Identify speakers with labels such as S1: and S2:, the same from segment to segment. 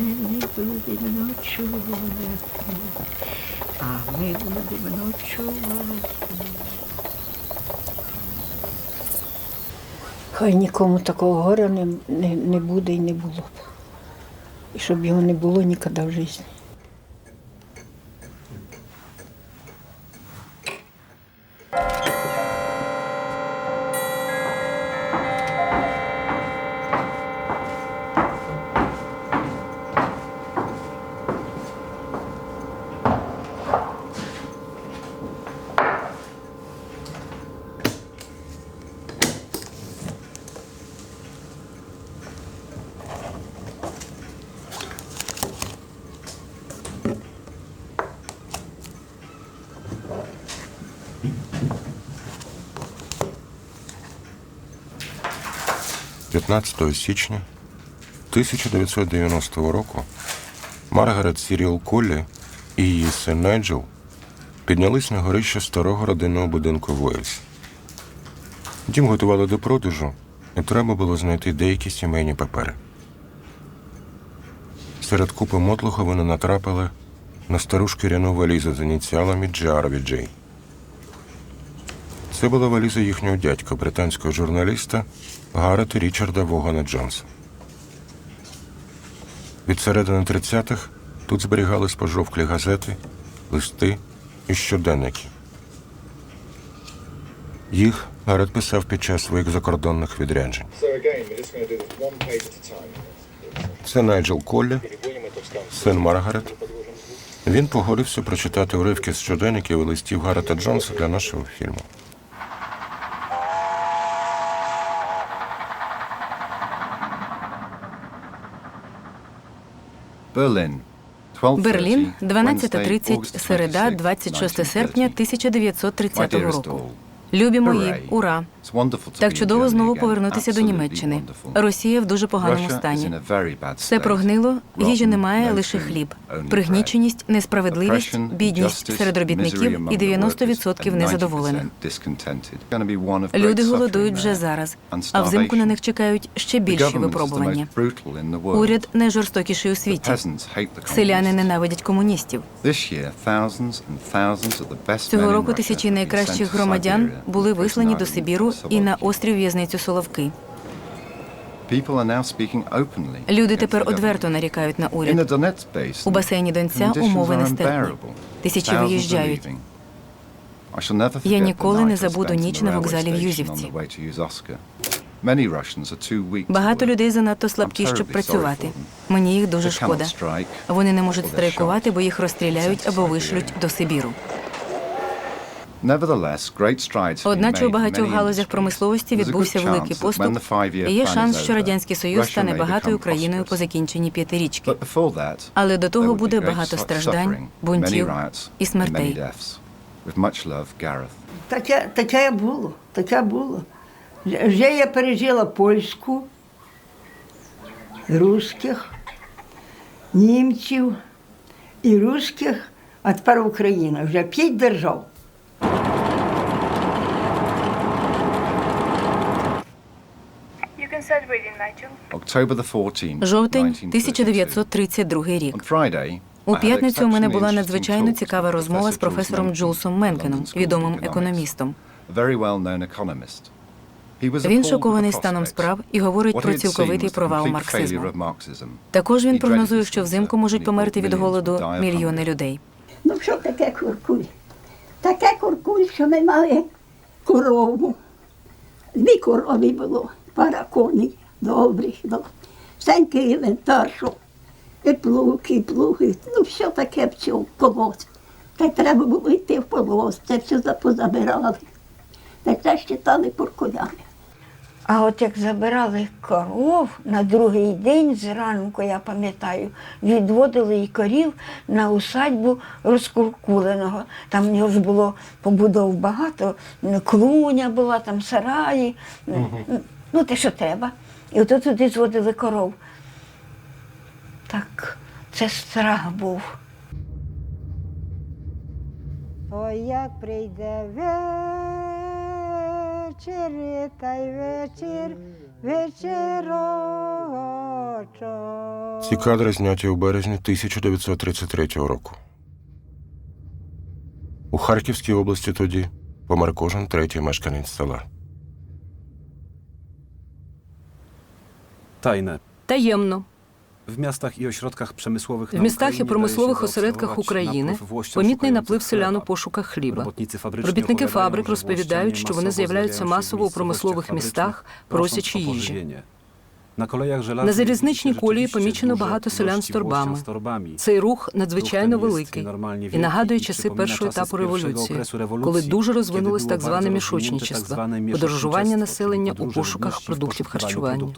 S1: Ми будемо ночувати, а ми будемо ночувати. Хай нікому такого горя не, не, не буде і не було б. І щоб його не було ніколи в житті.
S2: – 15 січня 1990 року Маргарет Сіріл Коллі і її син Найджел піднялись на горище старого родинного будинку в. Дім готували до продажу, і треба було знайти деякі сімейні папери. Серед купи мотлуха вони натрапили на стару шкіряну валізу з ініціалами Джей. Це була валіза їхнього дядька, британського журналіста Гарета Річарда Вогана Джонса. Від середини 30-х тут зберігались пожовклі газети, листи і щоденники. Їх Гарет писав під час своїх закордонних відряджень. Це Найджел Коллі, син Маргарет. Він погодився прочитати уривки з щоденників і листів Гарета Джонса для нашого фільму.
S3: Берлін,
S4: Берлін,
S3: 12.30,
S4: 12.30, середа, 26 серпня 1930 року. Любі мої, ура! Так чудово знову повернутися до Німеччини. Росія в дуже поганому стані. Все прогнило, їжі немає, лише хліб. Пригніченість, несправедливість, бідність серед робітників і 90% незадоволених. Люди голодують вже зараз, а взимку на них чекають ще більші випробування. Уряд найжорстокіший у світі. Селяни ненавидять комуністів.
S3: Цього року тисячі найкращих громадян
S4: були вислані до Сибіру і на острів в'язницю Соловки. Люди тепер одверто нарікають на уряд. У басейні Донця умови нестерпні. Тисячі виїжджають.
S3: Я ніколи не забуду ніч на вокзалі в Юзівці.
S4: Багато людей занадто слабкі, щоб працювати. Мені їх дуже шкода. Вони не можуть страйкувати, бо їх розстріляють або вишлють до Сибіру.
S3: Одначе у багатьох галузях промисловості відбувся великий поступ, і є шанс, що радянський союз стане багатою країною по
S4: закінченні п'ятирічки.
S3: Але до того буде багато страждань, бунтів і смертей.
S1: Таке, таке було, таке було. Вже вже я пережила польську, русських, німців і русських, а тепер Україна. Вже п'ять держав.
S4: Жовтень 1932 рік. У п'ятницю у мене була надзвичайно цікава розмова з професором Джулсом Менкеном, відомим економістом.
S3: Він шокований станом справ
S4: і говорить про цілковитий провал марксизму. Також він прогнозує, що взимку можуть померти від голоду мільйони людей.
S1: Ну що таке куркуль? Таке куркуль, що ми мали корову. Дві корови було, пара коней добрих, ну, всенький інвентар, що і плуг, і плуги, ну все таке в цьому колос. Та й треба було йти в колос, це все позабирали. Та й це считали куркулями.
S5: А от як забирали коров на другий день зранку, я пам'ятаю, відводили і корів на усадьбу розкуркуленого. Там в нього ж було побудов багато, клуня була, там сараї, м, ну те, що треба. І от туди зводили коров. Так, це страх був. Ой, як прийде вечір, та й вечір, вечірочок.
S2: Ці кадри зняті у березні 1933 року. У Харківській області тоді помер кожен третій мешканець села.
S6: Tajne.
S7: Таємно.
S6: в містах і ośrodkach промислових
S7: В містах і промислових осередках України помітний наплив селян у пошуках хліба. Робітники фабрик розповідають, що вони з'являються масово у
S6: zjawiają się w
S7: промислових містах, просячи їжі.
S6: На żelaznych
S7: На залізничній колії помічено багато селян з торбами. Цей рух надзвичайно великий і нагадує часи першого етапу революції, коли дуже розвинулось так зване мішочничество, подорожування населення у пошуках продуктів харчування.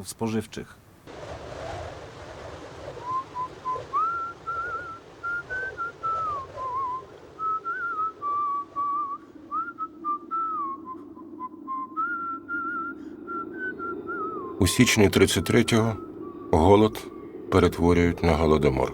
S2: У січні 33-го голод перетворюють на голодомор.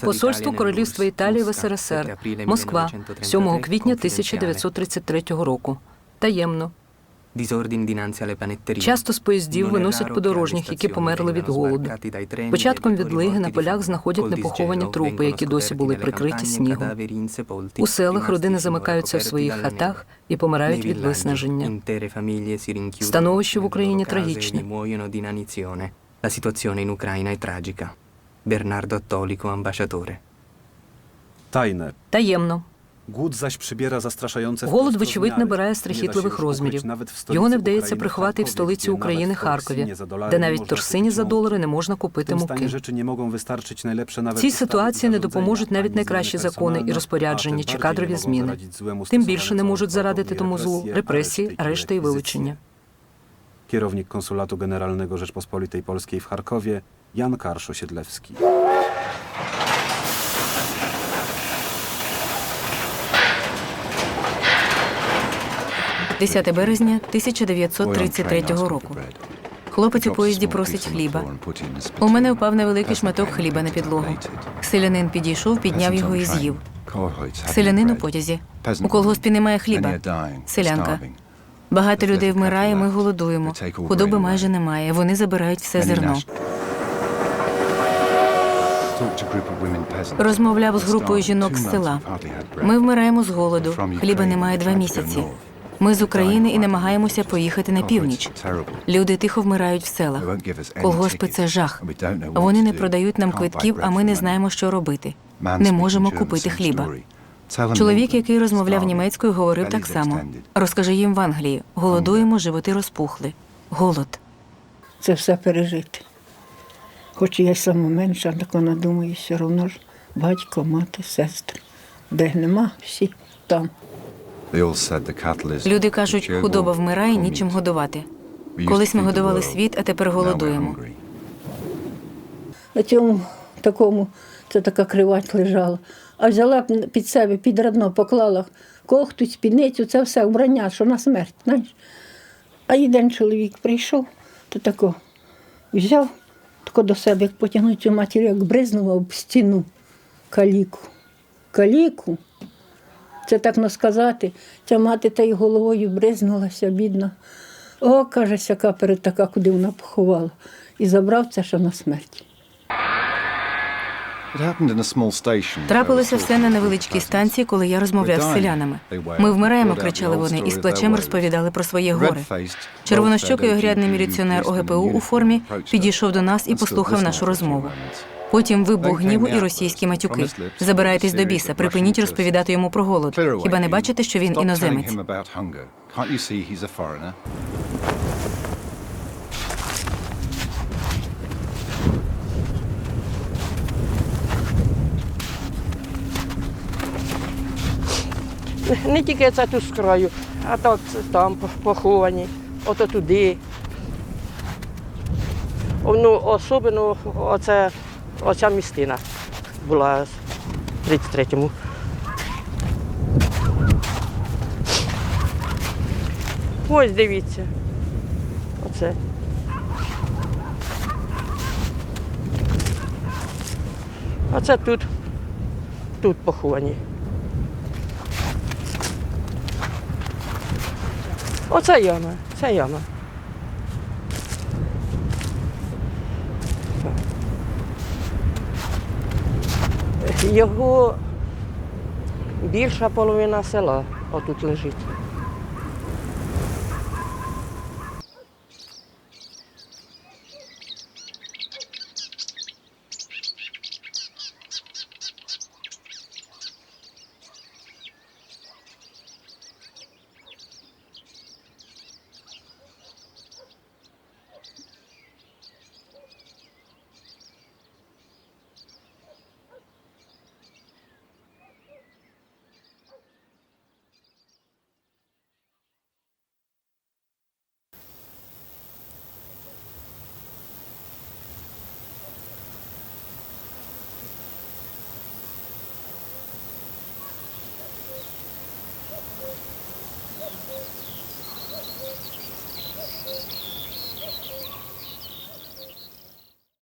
S7: Посольство Королівства Італії в СРСР, Москва, 7 квітня 1933 року. Таємно. Часто з поїздів виносять подорожніх, які померли від голоду. Початком відлиги на полях знаходять непоховані трупи, які досі були прикриті снігом. У селах родини замикаються в своїх хатах і помирають від виснаження. Становище в Україні трагічне.
S8: La situazione in Ucraina è tragica. Bernardo Attolico, ambasciatore.
S6: Tajne.
S7: Таємно.
S6: Zaś przybiera zastraszające
S7: Голод, вочевидь, набирає страхітливих розмірів. Його не вдається приховати і в
S6: Харкові,
S7: столиці України Харкові, де навіть в Торсині за долари не можна купити муки.
S6: nawet
S7: Цій ситуації не допоможуть навіть найкращі закони і розпорядження чи кадрові зміни. Тим більше не можуть зарадити тому злу репресії, арешти і вилучення.
S6: Kierownik Konsulatu Generalnego Rzeczpospolitej Polskiej w Charkowie Jan Karsz-Osiedlewski.
S4: – 10 березня 1933 року. Хлопець у поїзді просить хліба. У мене впав невеликий шматок хліба на підлогу. Селянин підійшов, підняв його і з'їв. Селянин у потязі. У колгоспі немає хліба. Селянка. Багато людей вмирає, ми голодуємо. Худоби майже немає. Вони забирають все зерно. Розмовляв з групою жінок з села. Ми вмираємо з голоду. Хліба немає два місяці. Ми з України і намагаємося поїхати на північ. Люди тихо вмирають в селах. Колгоспи це жах. Вони не продають нам квитків, а ми не знаємо, що робити. Не можемо купити хліба. Чоловік, який розмовляв німецькою, говорив так само. Розкажи їм в Англії: голодуємо, животи розпухли. Голод.
S5: Це все пережити. Хоч я сама менша, так вона думає, все одно ж батько, мати, сестри. Де нема, всі там.
S4: Люди кажуть, худоба вмирає, нічим годувати. Колись ми годували світ, а тепер голодуємо.
S5: На цьому такому, це така кривать лежала. А взяла б під себе, під радно поклала кохту, спідницю, це все вбрання, що на смерть, знаєш. А один чоловік прийшов, то тако взяв, тако до себе, як потягнув цю матір, як бризнув об стіну каліку. Каліку. Це так не сказати. Ця мати та й головою бризнулася, бідна. О, каже, сяка перед така, куди вона поховала. І забрав це, що на смерть.
S4: Трапилося все на невеличкій станції, коли я розмовляв з селянами. Ми вмираємо, кричали вони, і з плачем розповідали про своє горе. Червонощокий огрядний міліціонер ОГПУ у формі підійшов до нас і послухав нашу розмову. Потім вибух гніву і російські матюки. Забирайтесь до біса, припиніть розповідати йому про голод. Хіба не бачите, що він іноземець?
S9: Не тільки це тут з краю, а так там поховані, ото туди. Ну, особливо оце, оця містина була в 33-му. Ось дивіться. Оце. Оце тут, тут поховані. Оце яма, це яма. Його більша половина села отут лежить.